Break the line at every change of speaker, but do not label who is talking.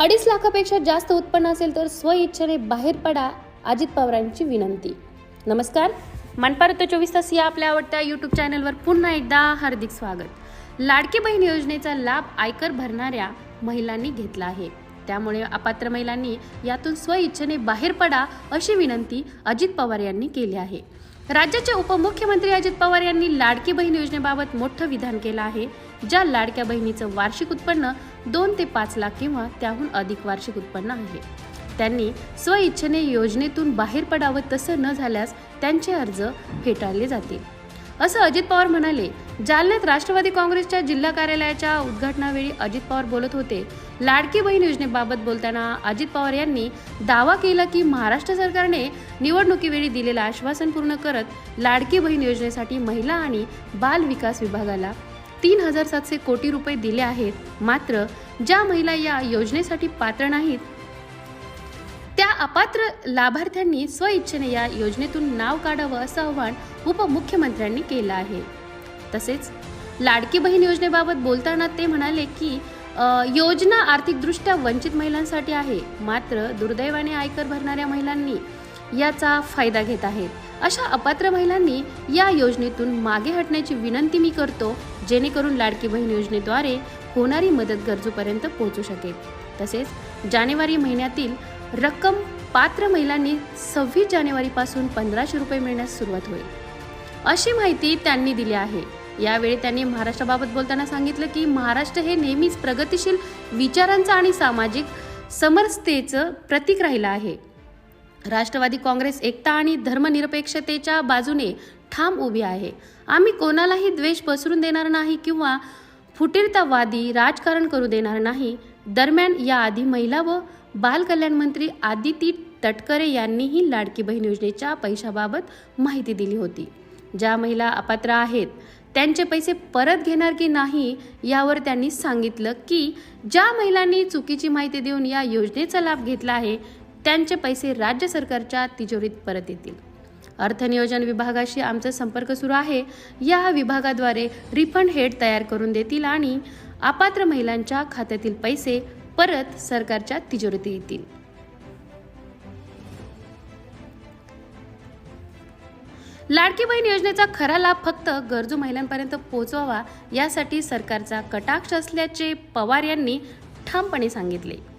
अडीच लाखापेक्षा जास्त उत्पन्न असेल तर स्वइच्छेने बाहेर पडा अजित पवारांची विनंती. नमस्कार. मनपारत चोवीस तास या आपल्या आवडत्या यूट्यूब चॅनलवर पुन्हा एकदा हार्दिक स्वागत. लाडकी बहीण योजनेचा लाभ आयकर भरणाऱ्या महिलांनी घेतला आहे. त्यामुळे अपात्र महिलांनी यातून स्वइच्छेने बाहेर पडा अशी विनंती अजित पवार यांनी केली आहे. राज्याचे उपमुख्यमंत्री अजित पवार यांनी लाडकी बहीण योजनेबाबत मोठं विधान केलं आहे ज्या लाडक्या बहिणीचं वार्षिक उत्पन्न दोन ते पाच लाख किंवा त्याहून अधिक वार्षिक उत्पन्न आहे. त्यांनी स्वइच्छेने योजनेतून बाहेर पडावं तसं न झाल्यास त्यांचे अर्ज फेटाळले जातील. असं अजित पवार म्हणाले जालन्यात राष्ट्रवादी काँग्रेसच्या जिल्हा कार्यालयाच्या उद्घाटनावेळी अजित पवार बोलत होते. लाडकी बहीण योजनेबाबत बोलताना अजित पवार यांनी दावा केला की महाराष्ट्र सरकारने निवडणुकीवेळी दिलेलं आश्वासन पूर्ण करत लाडकी बहीण योजनेसाठी महिला आणि बाल विकास विभागाला तीन हजार सातशे कोटी रुपये दिले आहेत. मात्र ज्या महिला या योजनेसाठी पात्र नाहीत अपात्र लाभार्थ्यांनी स्वइच्छेने या योजनेतून नाव काढावं असं आवाहन उपमुख्यमंत्र्यांनी केलं आहे. तसेच लाडकी बहीण योजनेबाबत बोलताना ते म्हणाले की योजना आर्थिकदृष्ट्या वंचित महिलांसाठी आहे मात्र दुर्दैवाने आयकर भरणाऱ्या महिलांनी याचा फायदा घेत आहेत. अशा अपात्र महिलांनी या योजनेतून मागे हटण्याची विनंती मी करतो जेणेकरून लाडकी बहीण योजनेद्वारे होणारी मदत गरजूपर्यंत पोहोचू शकेल. तसेच जानेवारी महिन्यातील रक्कम पात्र महिलांनी सव्वीस जानेवारीपासून पंधराशे रुपये मिळण्यास सुरुवात होईल. अशी माहिती त्यांनी दिली आहे. यावेळी त्यांनी महाराष्ट्राबाबत बोलताना सांगितलं की महाराष्ट्र हे नेहमीच प्रगतिशील विचारांचं आणि सामाजिक समरसतेचं प्रतीक राहिलं आहे. राष्ट्रवादी काँग्रेस एकता आणि धर्मनिरपेक्षतेच्या बाजूने ठाम उभी आहे. आम्ही कोणालाही द्वेष पसरून देणार नाही किंवा फुटीरतावादी राजकारण करू देणार नाही. दरम्यान याआधी महिला व बाल कल्याण मंत्री आदिती तटकरे यांनीही लाडकी बहीण योजनेच्या पैशाबाबत माहिती दिली होती. ज्या महिला अपात्र आहेत त्यांचे पैसे परत घेणार की नाही यावर त्यांनी सांगितलं की ज्या महिलांनी चुकीची माहिती देऊन या योजनेचा लाभ घेतला आहे त्यांचे पैसे राज्य सरकारच्या तिजोरीत परत येतील. अर्थनियोजन विभागाशी आमचा संपर्क सुरू आहे. या विभागाद्वारे रिफंड हेड तयार करून देतील आणि अपात्र महिलांच्या खात्यातील पैसे परत सरकारच्या तिजोरीत येतील. लाडकी बहीण योजनेचा खरा लाभ फक्त गरजू महिलांपर्यंत पोहोचवावा यासाठी सरकारचा कटाक्ष असल्याचे पवार यांनी ठामपणे सांगितले.